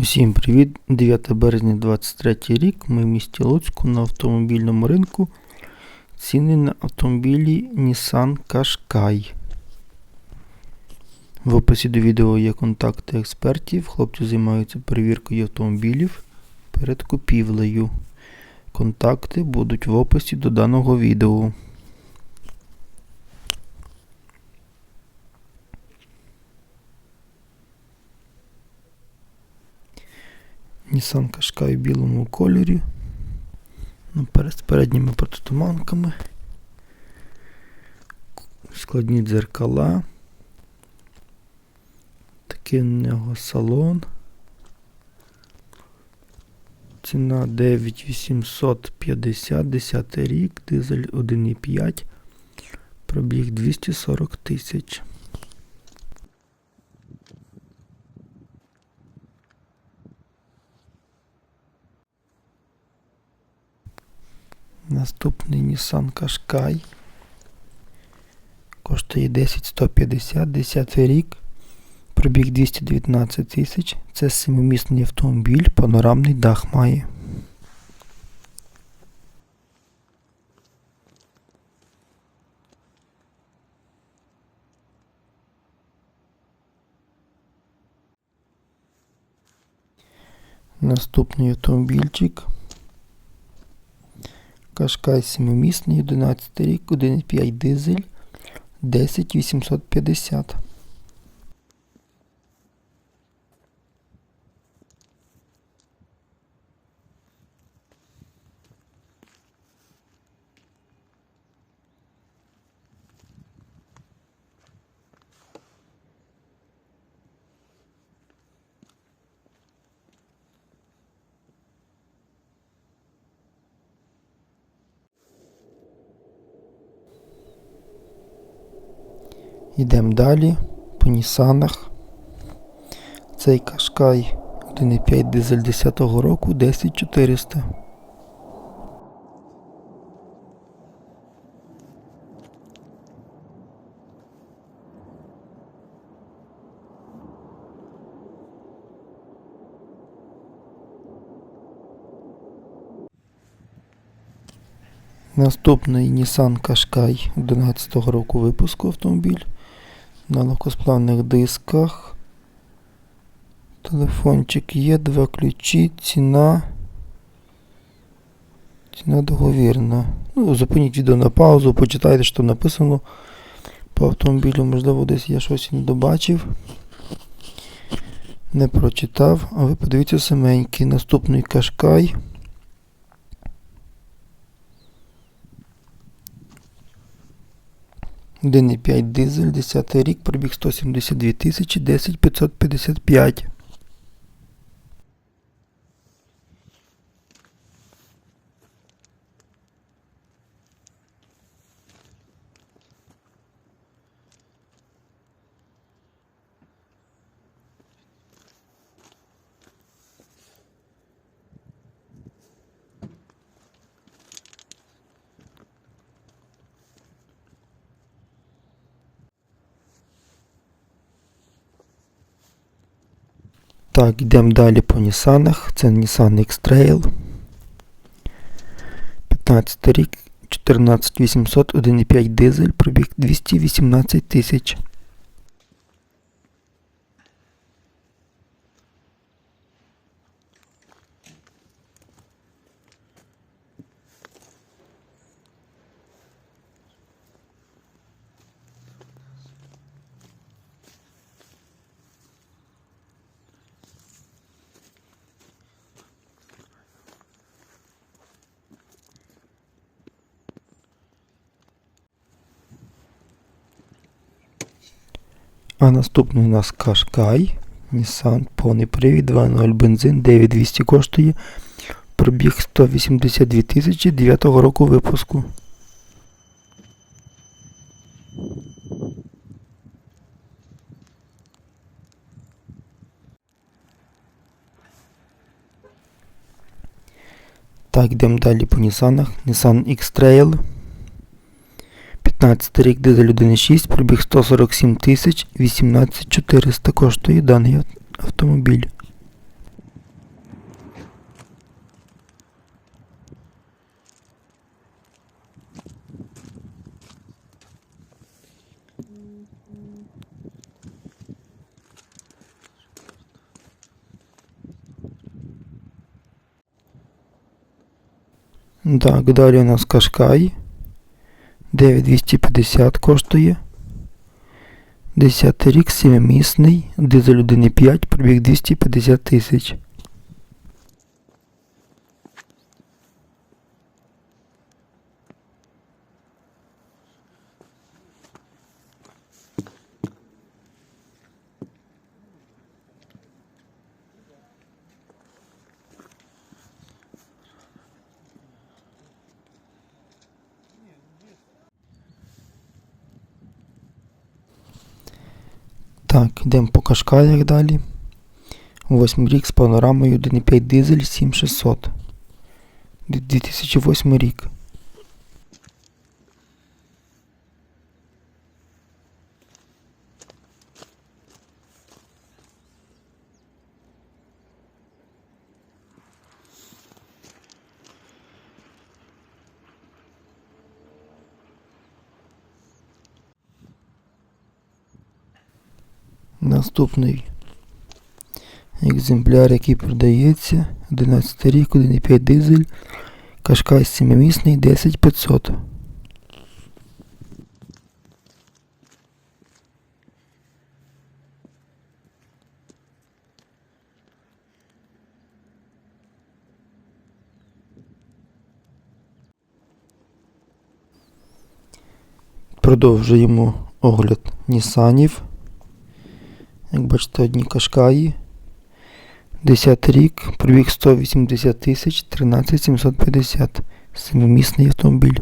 Усім привіт! 9 березня 23 рік. Ми в місті Луцьку на автомобільному ринку. Ціни на автомобілі Nissan Qashqai. В описі до відео є контакти експертів. Хлопці займаються перевіркою автомобілів перед купівлею. Контакти будуть в описі до даного відео. Nissan Qashqai в білому кольорі. Наперед з передніми протитуманками. Складні дзеркала. Такий у нього салон. Ціна 9850, 10 рік, дизель 1,5, пробіг 240 тисяч. Наступний Nissan Qashqai. Коштує 10150, 10 рік. Пробіг 219 тисяч. Це семимісний автомобіль, панорамний дах має. Наступний автомобільчик. Кашкай 7-місний, 11 рік, 1,5 дизель, 10850. Йдемо далі по Нісанах. Цей Кашкай 1,5 дизель 10 року 10400. Наступний Nissan Qashqai 11 року випуску автомобіль на легкосплавних дисках. Телефончик є, два ключі, ціна. Ціна договірна. Ну, Зупиніть відео на паузу, почитайте, що написано по автомобілю, можливо, десь я щось не добачив. Не прочитав, а ви подивіться саменький. Наступний кашкай. 1,5 дизель, 10 рік, пробіг 172 тисячі 10 555. Так, йдемо далі по Нісанах. Це Nissan X-Trail. 15 рік, 14800, 1,5 дизель, пробіг 218 тисяч. А наступний у нас Qashqai. Nissan повний привід, 2.0 бензин, 9200 коштує. Пробіг 182 тисячі 9 року випуску. Так, йдемо далі по Нісанах. Nissan X-Trail. 15 рік дизель 1.6 пробіг 147 тисяч 18 400 коштує даний автомобіль. Так, далі у нас Кашкай. 9250 коштує. 10 рік, 7-місний, дизель 1,5, пробіг 250 тисяч. Так, йдемо по кашкарях далі. Восьмий рік з панорамою 1,5 дизель 7600. 2008 рік. Наступний екземпляр, який продається. 11 рік, 1,5 дизель. Кашкай 7-місний 10500. Продовжуємо огляд Нісанів. Як бачите, одні кашкаї. 10 рік, пробіг 180 тисяч, 13750. Семимісний автомобіль.